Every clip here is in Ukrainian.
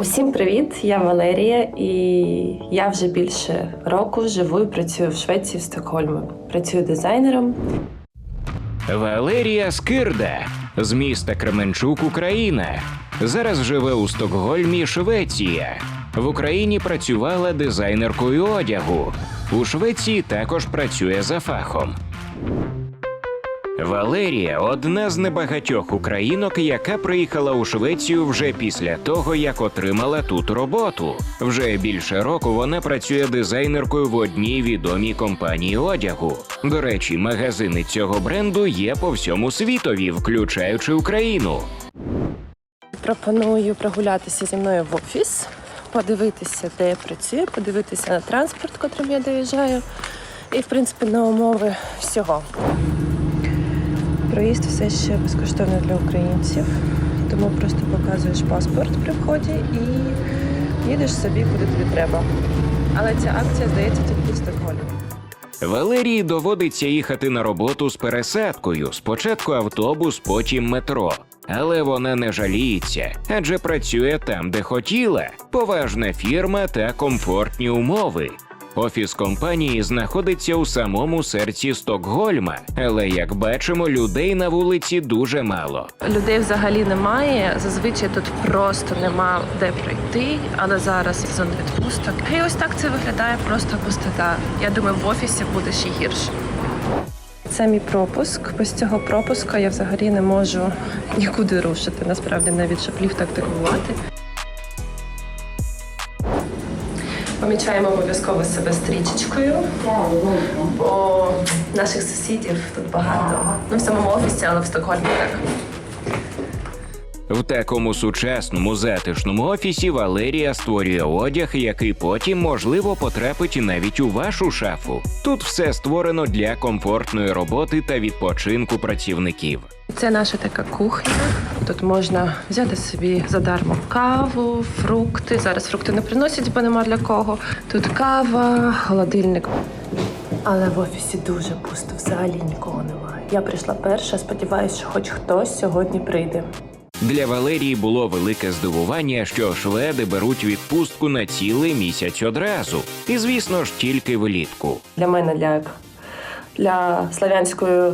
Усім привіт! Я Валерія, і я вже більше року живу і працюю в Швеції в Стокгольмі. Працюю дизайнером. Валерія Скирда з міста Кременчук, Україна. Зараз живе у Стокгольмі, Швеція. В Україні працювала дизайнеркою одягу. У Швеції також працює за фахом. Валерія одна з небагатьох українок, яка приїхала у Швецію вже після того, як отримала тут роботу. Вже більше року вона працює дизайнеркою в одній відомій компанії одягу. До речі, магазини цього бренду є по всьому світові, включаючи Україну. Пропоную прогулятися зі мною в офіс, подивитися, де я працюю, подивитися на транспорт, котрим я доїжджаю, і, в принципі, на умови всього. Проїзд все ще безкоштовний для українців, тому просто показуєш паспорт при вході і їдеш собі, куди тобі треба. Але ця акція здається тільки в Стокгольмі. Валерії доводиться їхати на роботу з пересадкою. Спочатку автобус, потім метро. Але вона не жаліється, адже працює там, де хотіла. Поважна фірма та комфортні умови. Офіс компанії знаходиться у самому серці Стокгольма, але як бачимо, людей на вулиці дуже мало. Людей взагалі немає. Зазвичай тут просто нема де пройти, але зараз сезон відпусток. І ось так це виглядає просто пустота. Я думаю, в офісі буде ще гірше. Це мій пропуск. Без цього пропуска я взагалі не можу нікуди рушити. Насправді навіть щоб ліфт активувати. Помічаємо обов'язково себе стрічечкою, бо наших сусідів тут багато. Ну, в самому офісі, але в Стокгольмі так. В такому сучасному затишному офісі Валерія створює одяг, який потім можливо потрапить навіть у вашу шафу. Тут все створено для комфортної роботи та відпочинку працівників. Це наша така кухня. Тут можна взяти собі задармо каву, фрукти. Зараз фрукти не приносять, бо нема для кого. Тут кава, холодильник. Але в офісі дуже пусто, взагалі нікого немає. Я прийшла перша, сподіваюся, що хоч хтось сьогодні прийде. Для Валерії було велике здивування, що шведи беруть відпустку на цілий місяць одразу, і звісно ж тільки влітку. Для мене, для, для славянської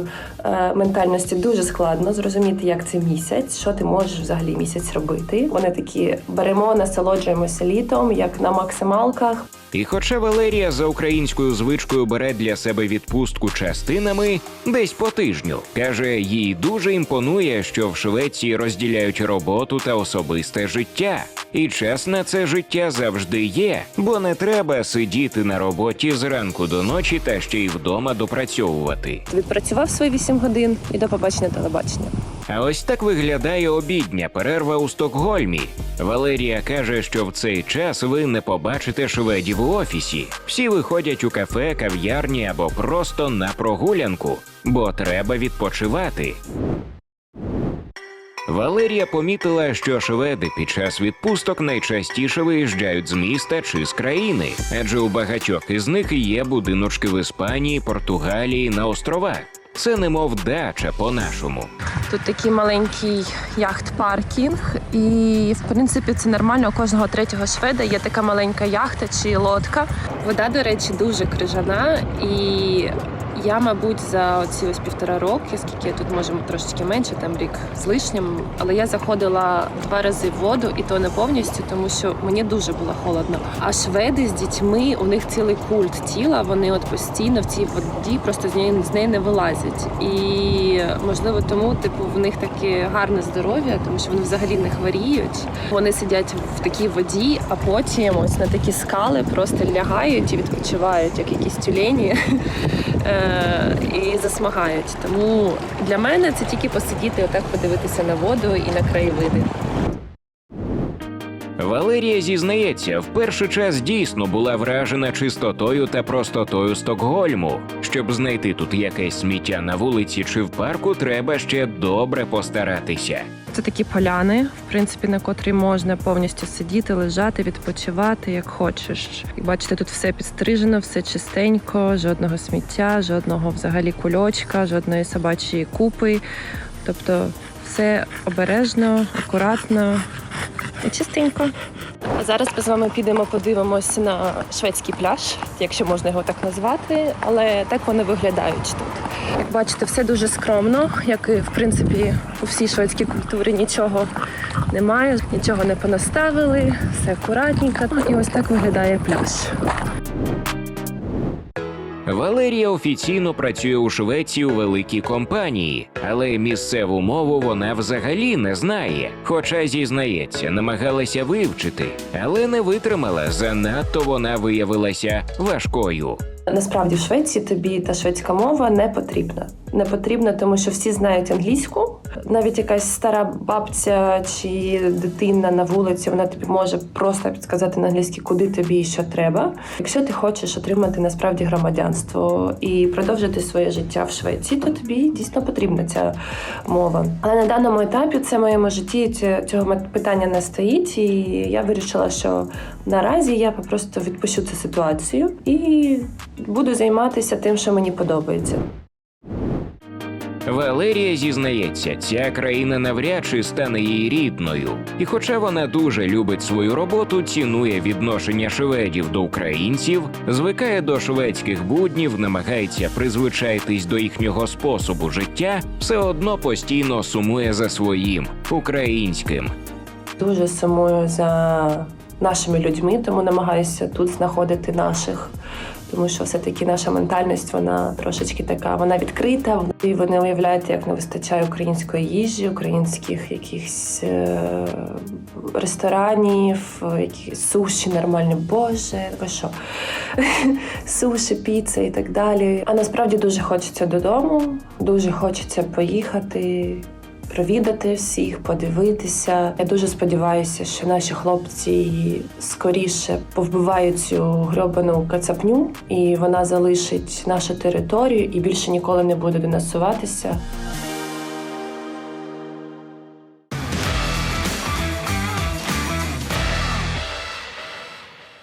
ментальності, дуже складно зрозуміти, як це місяць, що ти можеш взагалі місяць робити. Вони такі беремо, насолоджуємося літом, як на максималках. І хоча Валерія за українською звичкою бере для себе відпустку частинами десь по тижню, каже, їй дуже імпонує, що в Швеції розділяють роботу та особисте життя. І час на це життя завжди є, бо не треба сидіти на роботі зранку до ночі та ще й вдома допрацьовувати. Відпрацював свої 8 годин і до побачення телебачення. А ось так виглядає обідня перерва у Стокгольмі. Валерія каже, що в цей час ви не побачите шведів у офісі. Всі виходять у кафе, кав'ярні або просто на прогулянку, бо треба відпочивати. Валерія помітила, що шведи під час відпусток найчастіше виїжджають з міста чи з країни, адже у багатьох із них є будиночки в Іспанії, Португалії на островах. Це немов дача по-нашому. Тут такий маленький яхт-паркінг, і в принципі це нормально. У кожного третього шведа є така маленька яхта чи лодка. Вода, до речі, дуже крижана, і я, мабуть, за оці ось півтора роки, скільки тут може трошечки менше, там рік з лишнім, але я заходила два рази в воду, і то не повністю, тому що мені дуже було холодно. А шведи з дітьми у них цілий культ тіла. Вони от постійно в цій воді просто з неї з неї не вилазять. І можливо, тому типу в них таке гарне здоров'я, тому що вони взагалі не хворіють. Вони сидять в такій воді, а потім ось на такі скали просто лягають і відпочивають, як якісь тюлені. Е, і засмагають. Тому для мене це тільки посидіти, отак подивитися на воду і на краєвиди. Валерія зізнається, в перший час дійсно була вражена чистотою та простотою Стокгольму. Щоб знайти тут якесь сміття на вулиці чи в парку, треба ще добре постаратися. Це такі поляни, в принципі, на котрі можна повністю сидіти, лежати, відпочивати, як хочеш. Як бачите, тут все підстрижено, все чистенько, жодного сміття, жодного взагалі кульочка, жодної собачої купи. Тобто Все обережно, акуратно і чистенько. А зараз ми з вами підемо подивимося на шведський пляж, якщо можна його так назвати, але так вони виглядають тут. Як бачите, все дуже скромно, як і в принципі у всій шведській культурі нічого немає, нічого не понаставили, все акуратненько. Ну, І ось так виглядає пляж. Валерія офіційно працює у Швеції у великій компанії, але місцеву мову вона взагалі не знає. Хоча зізнається, намагалася вивчити, але не витримала. Занадто вона виявилася важкою. Насправді в Швеції тобі та шведська мова не потрібна. Не потрібна, тому що всі знають англійську. Навіть якась стара бабця чи дитина на вулиці, вона тобі може просто підказати на англійській, куди тобі і що треба. Якщо ти хочеш отримати насправді громадянство і продовжити своє життя в Швеції, то тобі дійсно потрібна ця мова. Але на даному етапі це моєму житті цього питання не стоїть, і я вирішила, що наразі я просто відпущу цю ситуацію і буду займатися тим, що мені подобається. Валерія зізнається, ця країна навряд чи стане їй рідною. І хоча вона дуже любить свою роботу, цінує відношення шведів до українців, звикає до шведських буднів, намагається призвичаїтись до їхнього способу життя, все одно постійно сумує за своїм українським. Дуже сумую за нашими людьми, тому намагаюся тут знаходити наших. Тому що все-таки наша ментальність, вона трошечки така, вона відкрита. І ви не уявляєте, як не вистачає української їжі, українських якихось е- ресторанів, якісь суші нормальні. Боже, що? Суші, піца і так далі. А насправді дуже хочеться додому, дуже хочеться поїхати провідати всіх, подивитися. Я дуже сподіваюся, що наші хлопці скоріше повбивають цю грьобану кацапню, і вона залишить нашу територію і більше ніколи не буде до нас суватися.